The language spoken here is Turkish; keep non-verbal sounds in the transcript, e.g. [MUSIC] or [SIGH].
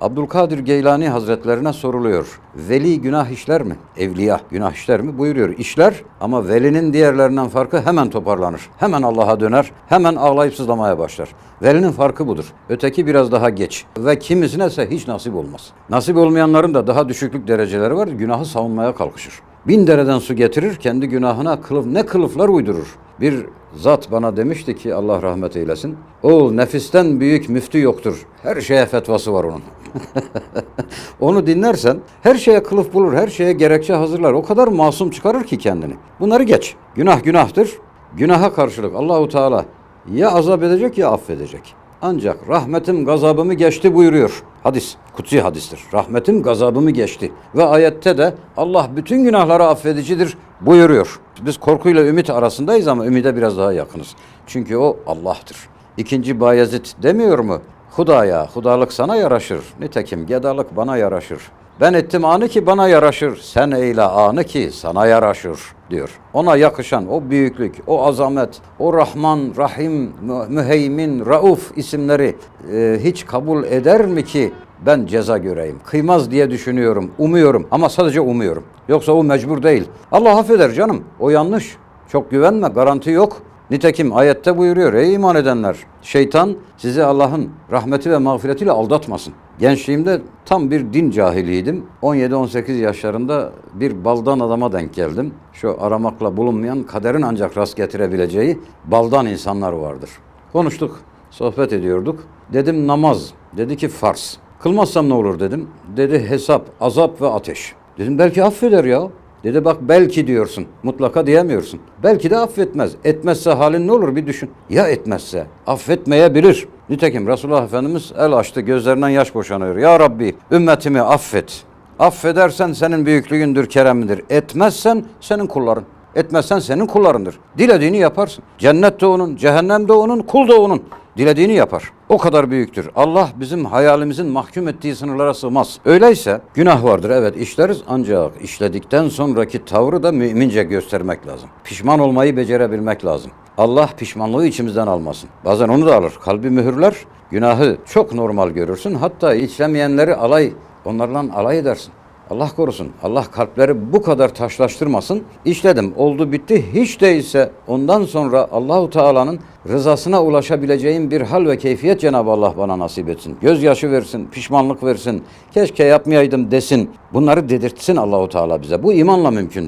Abdülkadir Geylani Hazretlerine soruluyor. Veli günah işler mi? Evliya günah işler mi? Buyuruyor. İşler ama velinin diğerlerinden farkı hemen toparlanır. Hemen Allah'a döner. Hemen ağlayıp sızlamaya başlar. Velinin farkı budur. Öteki biraz daha geç. Ve kimisine ise hiç nasip olmaz. Nasip olmayanların da daha düşüklük dereceleri var. Günahı savunmaya kalkışır. Bin dereden su getirir, kendi günahına kılıf, ne kılıflar uydurur. Bir zat bana demişti ki Allah rahmet eylesin. Oğul nefisten büyük müftü yoktur. Her şeye fetvası var onun. [LAUGHS] Onu dinlersen her şeye kılıf bulur, her şeye gerekçe hazırlar. O kadar masum çıkarır ki kendini. Bunları geç. Günah günahtır. Günaha karşılık Allahu Teala ya azap edecek ya affedecek. Ancak rahmetim gazabımı geçti buyuruyor. Hadis, kutsi hadistir. Rahmetim gazabımı geçti. Ve ayette de Allah bütün günahları affedicidir buyuruyor. Biz korkuyla ümit arasındayız ama ümide biraz daha yakınız. Çünkü o Allah'tır. İkinci Bayezid demiyor mu? Hudaya, hudalık sana yaraşır. Nitekim gedalık bana yaraşır. Ben ettim anı ki bana yaraşır. Sen eyle anı ki sana yaraşır diyor. Ona yakışan o büyüklük, o azamet, o Rahman, Rahim, Mü- Müheymin, Rauf isimleri e, hiç kabul eder mi ki ben ceza göreyim? Kıymaz diye düşünüyorum, umuyorum ama sadece umuyorum. Yoksa o mecbur değil. Allah affeder canım. O yanlış. Çok güvenme, garanti yok. Nitekim ayette buyuruyor ey iman edenler şeytan sizi Allah'ın rahmeti ve mağfiretiyle aldatmasın. Gençliğimde tam bir din cahiliydim. 17-18 yaşlarında bir baldan adama denk geldim. Şu aramakla bulunmayan kaderin ancak rast getirebileceği baldan insanlar vardır. Konuştuk, sohbet ediyorduk. Dedim namaz. Dedi ki farz. Kılmazsam ne olur dedim. Dedi hesap, azap ve ateş. Dedim belki affeder ya. Dedi bak belki diyorsun. Mutlaka diyemiyorsun. Belki de affetmez. Etmezse halin ne olur bir düşün. Ya etmezse? Affetmeyebilir. Nitekim Resulullah Efendimiz el açtı gözlerinden yaş boşanıyor. Ya Rabbi ümmetimi affet. Affedersen senin büyüklüğündür, keremindir. Etmezsen senin kulların. Etmezsen senin kullarındır. Dilediğini yaparsın. Cennet de onun, cehennem de onun, kul da onun. Dilediğini yapar. O kadar büyüktür. Allah bizim hayalimizin mahkum ettiği sınırlara sığmaz. Öyleyse günah vardır evet işleriz ancak işledikten sonraki tavrı da mümince göstermek lazım. Pişman olmayı becerebilmek lazım. Allah pişmanlığı içimizden almasın. Bazen onu da alır. Kalbi mühürler. Günahı çok normal görürsün. Hatta işlemeyenleri alay, onlarla alay edersin. Allah korusun. Allah kalpleri bu kadar taşlaştırmasın. İşledim, oldu bitti. Hiç değilse ondan sonra Allahu Teala'nın rızasına ulaşabileceğim bir hal ve keyfiyet Cenab-ı Allah bana nasip etsin. Gözyaşı versin, pişmanlık versin. Keşke yapmayaydım desin. Bunları dedirtsin Allahu Teala bize. Bu imanla mümkündür.